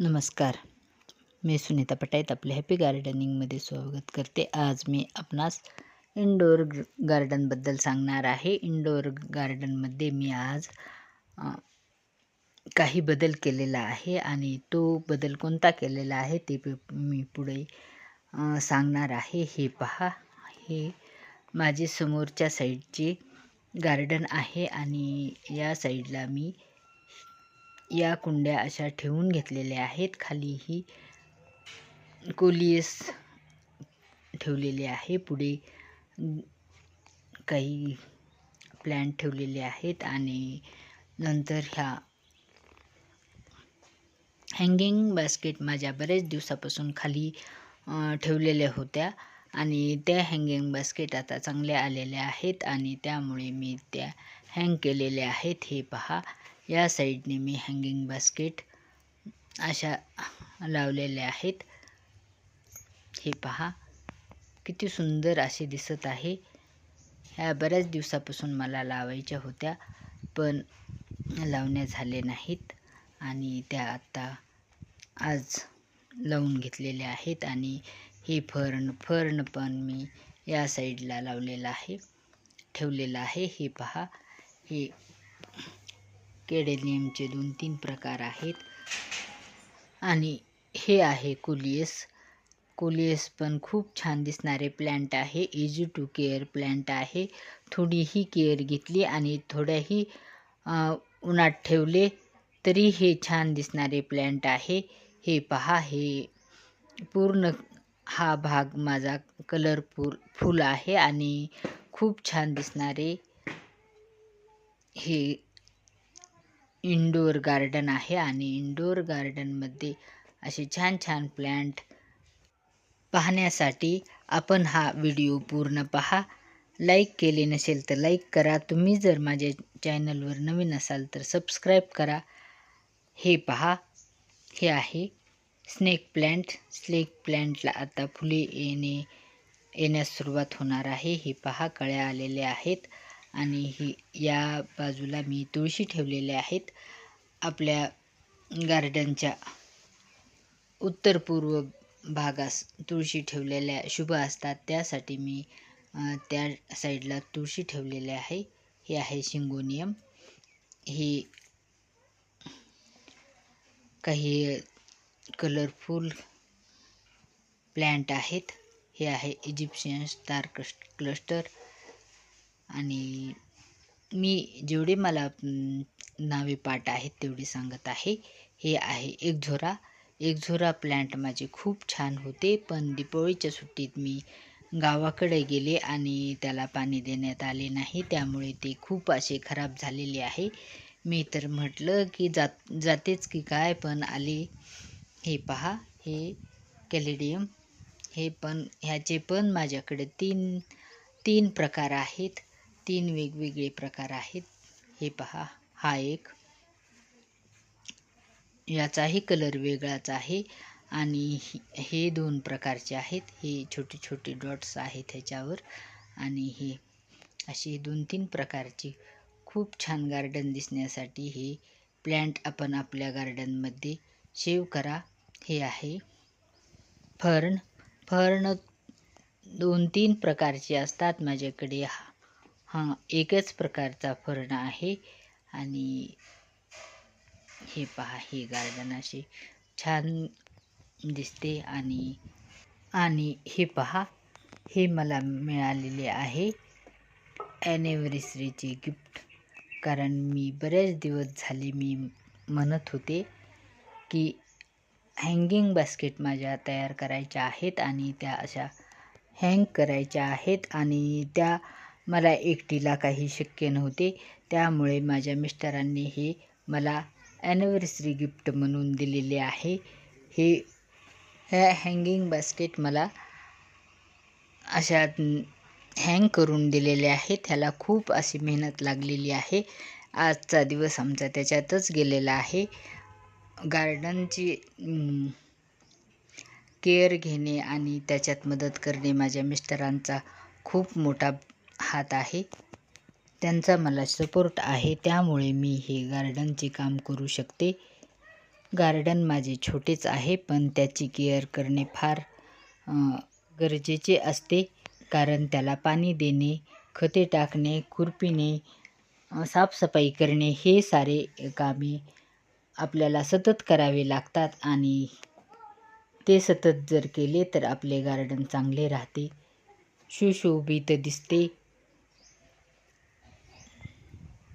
नमस्कार. मी सुनीता पटाईत आपल्या हॅपी गार्डनिंगमध्ये स्वागत करते. आज मी आपणास इंडोर गार्डनबद्दल सांगणार आहे. इंडोर गार्डनमध्ये मी आज काही बदल केलेला आहे आणि तो बदल कोणता केलेला आहे ते मी पुढे सांगणार आहे. हे पहा. हे माझे समोरच्या साईडचे गार्डन आहे आणि या साईडला मी या कुंड्या अशा ठेवून घेतलेल्या आहेत. खाली ही कोलियस ठेवलेले आहे. पुढे काही प्लॅन्ट ठेवलेले आहेत आणि नंतर ह्या हँगिंग बास्केट माझ्या बरेच दिवसापासून खाली ठेवलेल्या होत्या आणि त्या हँगिंग बास्केट आता चांगल्या आलेल्या आहेत आणि त्यामुळे मी त्या हँग केलेल्या आहेत. हे पहा. या साईडने मी हँगिंग बास्केट अशा लावलेल्या आहेत. हे पहा किती सुंदर असे दिसत आहे. ह्या बऱ्याच दिवसापासून मला लावायच्या होत्या पण लावण्या झाले नाहीत आणि त्या आत्ता आज लावून घेतलेल्या आहेत आणि हे फर्न फर्न पण मी या साईडला लावलेलं आहे ठेवलेलं आहे. हे पहा हे केडेनियमचे दोन तीन प्रकार आहेत. आणि हे आहे कोलियस. कोलियस पण खूप छान दिसणारे प्लॅन्ट आहे. इझी टू केअर प्लॅन्ट आहे. थोडीही केअर घेतली आणि थोड्याही उन्हात ठेवले तरी हे छान दिसणारे प्लॅन्ट आहे. हे पहा हे पूर्ण हा भाग माझा कलरफुल फुल आहे आणि खूप छान दिसणारे हे इंडोर गार्डन आहे आणि इंडोर गार्डनमध्ये असे छान छान प्लॅन्ट पाहण्यासाठी आपण हा व्हिडिओ पूर्ण पहा. लाईक केले नसेल तर लाईक करा. तुम्ही जर माझ्या चॅनलवर नवीन असाल तर सबस्क्राईब करा. हे पहा. हे आहे स्नेक प्लॅन्ट स्नेक प्लॅन्टला आता फुले येणे येण्यास सुरुवात होणार आहे. हे पहा. कळ्या आलेल्या आहेत. आणि ही या बाजूला मी तुळशी ठेवलेल्या आहेत. आपल्या गार्डनच्या उत्तर पूर्व भागास तुळशी ठेवलेल्या शुभ असतात. त्यासाठी मी त्या साईडला तुळशी ठेवलेले आहे. हे आहे शिंगोनियम हे काही कलरफुल प्लॅन्ट आहेत. हे आहे इजिप्शियन स्टार क्लस्टर आणि मी जेवढे मला नावे पाठ आहेत तेवढे सांगत आहे. हे आहे एक झोरा एक झोरा प्लॅन्ट माझे खूप छान होते पण दीपावळीच्या सुट्टीत मी गावाकडे गेले आणि त्याला पाणी देण्यात आले नाही. त्यामुळे ते खूप असे खराब झालेले आहे. मी तर म्हटलं की जात जातेच की काय पण आले. हे पहा हे कॅलेडियम. हे पण ह्याचे पण माझ्याकडे तीन तीन प्रकार आहेत. तीन वेगवेगळे प्रकार आहेत. हे पहा. हा एक. याचाही कलर वेगळाच आहे आणि हे दोन प्रकारचे आहेत. हे छोटे छोटे डॉट्स आहेत ह्याच्यावर आणि हे अशी दोन तीन प्रकारची. खूप छान गार्डन दिसण्यासाठी हे प्लॅन्ट आपण आपल्या गार्डनमध्ये शेव करा. हे आहे. फर्न फर्न दोन तीन प्रकारचे असतात माझ्याकडे. हा हां एकच प्रकारचा फर्ण आहे. आणि हे पहा हे गार्डन असे छान दिसते. आणि आणि हे पहा हे मला मिळालेले आहे. ॲनिव्हर्सरीचे गिफ्ट कारण मी बरेच दिवस झाले मी म्हणत होते की हँगिंग बास्केट माझ्या तयार करायच्या आहेत. आणि त्या अशा हँग करायच्या आहेत. आणि त्या मला एकटीला काही शक्य नव्हते. त्यामुळे माझ्या मिस्टरांनी हे मला ॲनिव्हर्सरी गिफ्ट म्हणून दिलेले आहे. हे ह्या हँगिंग बास्केट मला अशा हँग करून दिलेले आहे. त्याला खूप अशी मेहनत लागलेली आहे. आजचा दिवस आमचा त्याच्यातच गेलेला आहे. गार्डनची केअर घेणे आणि त्याच्यात मदत करणे माझ्या मिस्टरांचा खूप मोठा हात आहे. त्यांचा मला सपोर्ट आहे त्यामुळे मी हे गार्डनचे काम करू शकते. गार्डन माझे छोटेच आहे पण त्याची केअर करणे फार गरजेचे असते. कारण त्याला पाणी देणे खते टाकणे खुरपिणे साफसफाई करणे हे सारे कामे आपल्याला सतत करावे लागतात. आणि ते सतत जर केले तर आपले गार्डन चांगले राहते. सुशोभित दिसते.